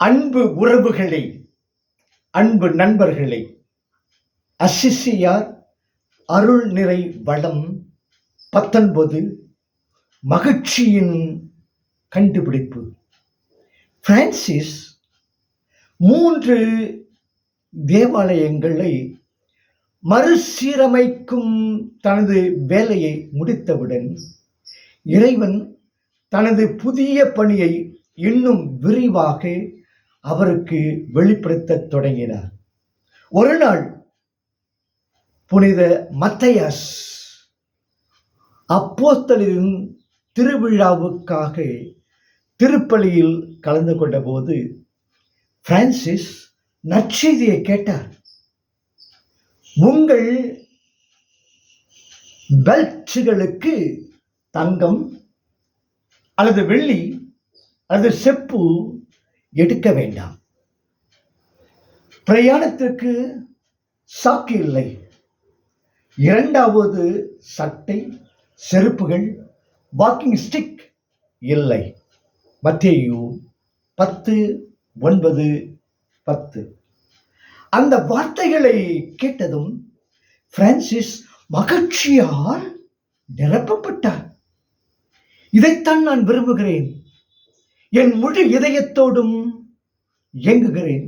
அன்பு உறவுகளை அன்பு நண்பர்களை அசிசியார் அருள் நிறை வளம் பத்தொன்பது மகிழ்ச்சியின் கண்டுபிடிப்பு. பிரான்சிஸ் மூன்று தேவாலயங்களை மறுசீரமைக்கும் தனது வேலையை முடித்தவுடன் இறைவன் தனது புதிய பணியை இன்னும் விரிவாக அவருக்கு வெளிப்படுத்தத் தொடங்கினார். ஒரு நாள் புனித மத்தையாஸ் அப்போஸ்தலின் திருவிழாவுக்காக திருப்பலியில் கலந்து கொண்டபோது பிரான்சிஸ் நற்செய்தியை கேட்டார். உங்கள் பெல்ட்களுக்கு தங்கம் அல்லது வெள்ளி அல்லது செப்பு எடுக்க வேண்டாம். பிரயாணத்திற்கு சாக்கு இல்லை. இரண்டாவது சட்டை செருப்புகள் வாக்கிங் ஸ்டிக் இல்லை. மத்தேயு பத்து ஒன்பது பத்து. அந்த வார்த்தைகளை கேட்டதும் பிரான்சிஸ் மகிழ்ச்சியால் நிரப்பப்பட்டார். இதைத்தான் நான் விரும்புகிறேன். என் முழு இதயத்தோடும் இயங்குகிறேன்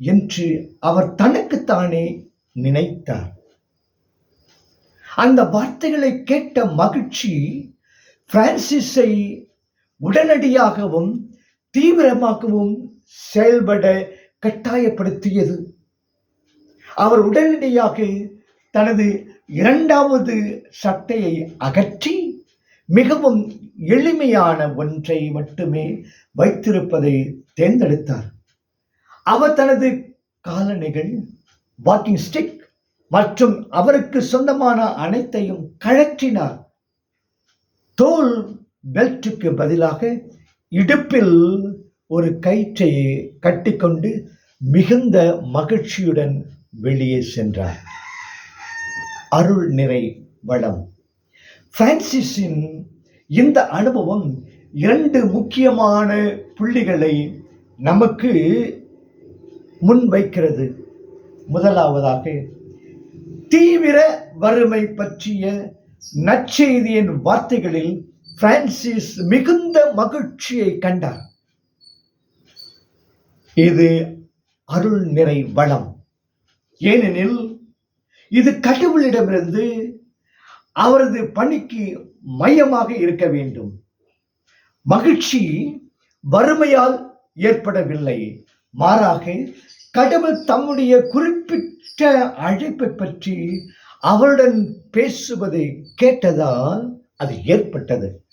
என்று அவர் தனக்குத்தானே நினைத்தார். அந்த வார்த்தைகளை கேட்ட மகிழ்ச்சி பிரான்சிஸை உடனடியாகவும் தீவிரமாகவும் செயல்பட கட்டாயப்படுத்தியது. அவர் உடனடியாக தனது இரண்டாவது சட்டையை அகற்றி மிகவும் எளிமையான ஒன்றை மட்டுமே வைத்திருப்பதை தேர்ந்தெடுத்தார். அவர் தனது காலணிகள் வாக்கிங் ஸ்டிக் மற்றும் அவருக்கு சொந்தமான அனைத்தையும் கழற்றினார். தோல் பெல்ட்டுக்கு பதிலாக இடுப்பில் ஒரு கயிற்றை கட்டிக்கொண்டு மிகுந்த மகிழ்ச்சியுடன் வெளியே சென்றார். அருள் நிறை வளம். பிரான்சிஸின் இந்த அனுபவம் இரண்டு முக்கியமான புள்ளிகளை நமக்கு முன்வைக்கிறது முதலாவதாக தீவிர வறுமை பற்றிய நற்செய்தியின் வார்த்தைகளில் பிரான்சிஸ் மிகுந்த மகிழ்ச்சியை கண்டார். இது அருள் நிறை வளம். ஏனெனில் இது கடவுளிடமிருந்து அவரது பணிக்கு மையமாக இருக்க வேண்டும். மகிழ்ச்சி வறுமையால் ஏற்படவில்லை. மாறாக கடவுள் தம்முடைய குறிப்பிட்ட அழைப்பை பற்றி அவருடன் பேசுவதை கேட்டதால் அது ஏற்பட்டது.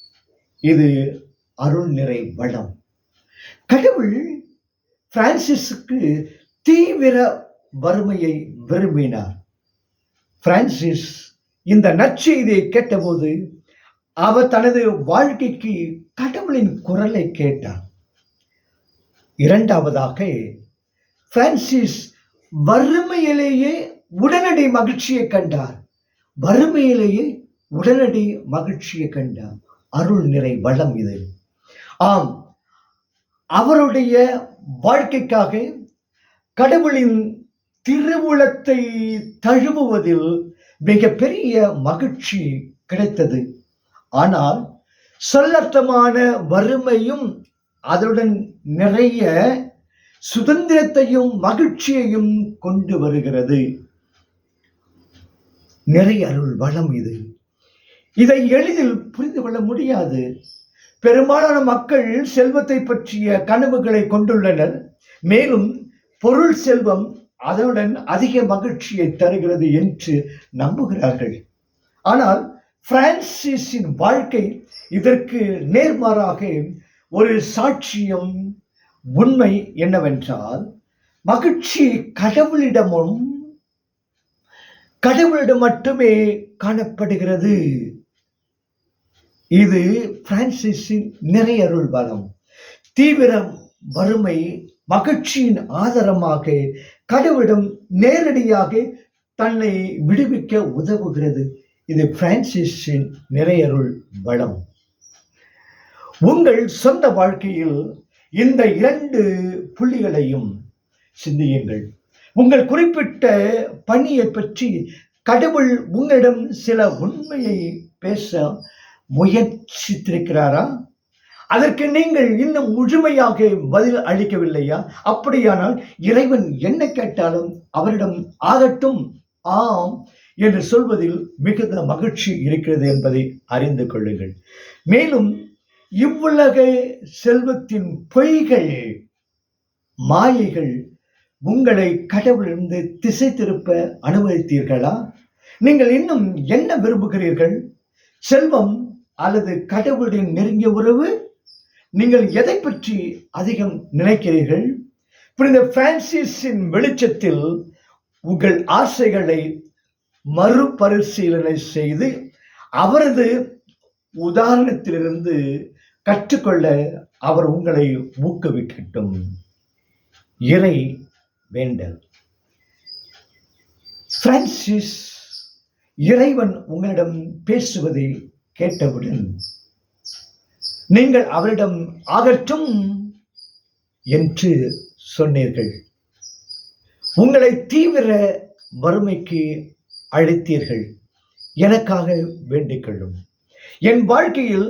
இது அருள் நிறை வளம். கடவுள் பிரான்சிஸுக்கு தீவிர வறுமையை விரும்பினார். பிரான்சிஸ் இந்த நற்செய்தியை கேட்டபோது அவர் தனது வாழ்க்கைக்கு கடவுளின் குரலை கேட்டார். இரண்டாவதாக பிரான்சிஸ் வறுமையிலேயே உடனடி மகிழ்ச்சியை கண்டார். வறுமையிலேயே உடனடி மகிழ்ச்சியை கண்டார். அருள் நிறை வளம் இது. ஆம் அவருடைய வாழ்க்கைக்காக கடவுளின் திருவுளத்தை தழுவுவதில் மிகப்பெரிய மகிழ்ச்சி கிடைத்தது. ஆனால் சொல்லர்த்தமான வறுமையும் அதனுடன் நிறைய சுதந்திரத்தையும் மகிழ்ச்சியையும் கொண்டு வருகிறது. நிறைய அருள் வளம் இது. இதை எளிதில் புரிந்து கொள்ள முடியாது. பெரும்பாலான மக்கள் செல்வத்தை பற்றிய கனவுகளை கொண்டுள்ளனர். மேலும் பொருள் செல்வம் அதனுடன் அதிக மகிழ்ச்சியை தருகிறது என்று நம்புகிறார்கள். ஆனால் பிரான்சிஸின் வாழ்க்கை இதற்கு நேர்மாறாக ஒரு சாட்சியம் உண்மை என்னவென்றால் மகிழ்ச்சி கடவுளிடமும் கடவுளிடம் மட்டுமே காணப்படுகிறது. இது பிரான்சிஸின் நிறையருள் பலம் தீவிரம் வறுமை மகிழ்ச்சியின் ஆதாரமாக கடவுளிடம் நேரடியாக தன்னை விடுவிக்க உதவுகிறது. இது பிரான்சிஸின் நிறையருள் பலம் உங்கள் சொந்த வாழ்க்கையில் இந்த இரண்டு புள்ளிகளையும் சிந்தியுங்கள். உங்கள் குறிப்பிட்ட பணியை பற்றி கடவுள் உங்களிடம் சில உண்மையை பேச முயற்சித்திருக்கிறாரா? அதற்கு நீங்கள் இன்னும் முழுமையாக பதில் அளிக்கவில்லையா? அப்படியானால் இறைவன் என்ன கேட்டாலும் அவரிடம் ஆகட்டும் ஆம் என்று சொல்வதில் மிகுந்த மகிழ்ச்சி இருக்கிறது என்பதை அறிந்து கொள்ளுங்கள். மேலும் இவ்வுலக செல்வத்தின் பொய்கள் மாயைகள் உங்களை கடவுளிலிருந்து திசை திருப்ப அனுமதித்தீர்களா? நீங்கள் இன்னும் என்ன விரும்புகிறீர்கள்? செல்வம் அல்லது கடவுளின் நெருங்கிய உறவு? நீங்கள் எதை பற்றி அதிகம் நினைக்கிறீர்கள்? புனித பிரான்சிஸின் வெளிச்சத்தில் உங்கள் ஆசைகளை மறுபரிசீலனை செய்து அவரது உதாரணத்திலிருந்து கற்றுக்கொள்ள அவர் உங்களை ஊக்குவிக்கட்டும். இறை வேண்டல். பிரான்சிஸ் இறைவன் உங்களிடம் பேசுவதை கேட்டவுடன் நீங்கள் அவரிடம் ஆகட்டும் என்று சொன்னீர்கள். உங்களை தீவிர வறுமைக்கு அழைத்தீர்கள். எனக்காக வேண்டிக் கொள்ளும். என் வாழ்க்கையில்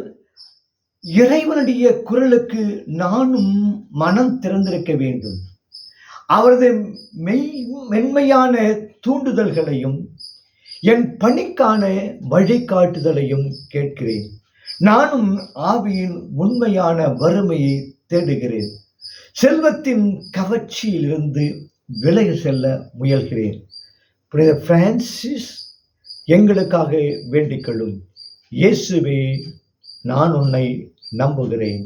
இறைவனுடைய குரலுக்கு நானும் மனம் திறந்திருக்க வேண்டும். அவரது மெய் மென்மையான தூண்டுதல்களையும் என் பணிக்கான வழிகாட்டுதலையும் கேட்கிறேன். நானும் ஆவியின் உண்மையான வறுமையை தேடுகிறேன். செல்வத்தின் கவர்ச்சியிலிருந்து விலகி செல்ல முயல்கிறேன். புனித பிரான்சிஸ் எங்களுக்காக வேண்டிக் கொள்ளும். இயேசுவே நான் உன்னை நம்புகிறேன்.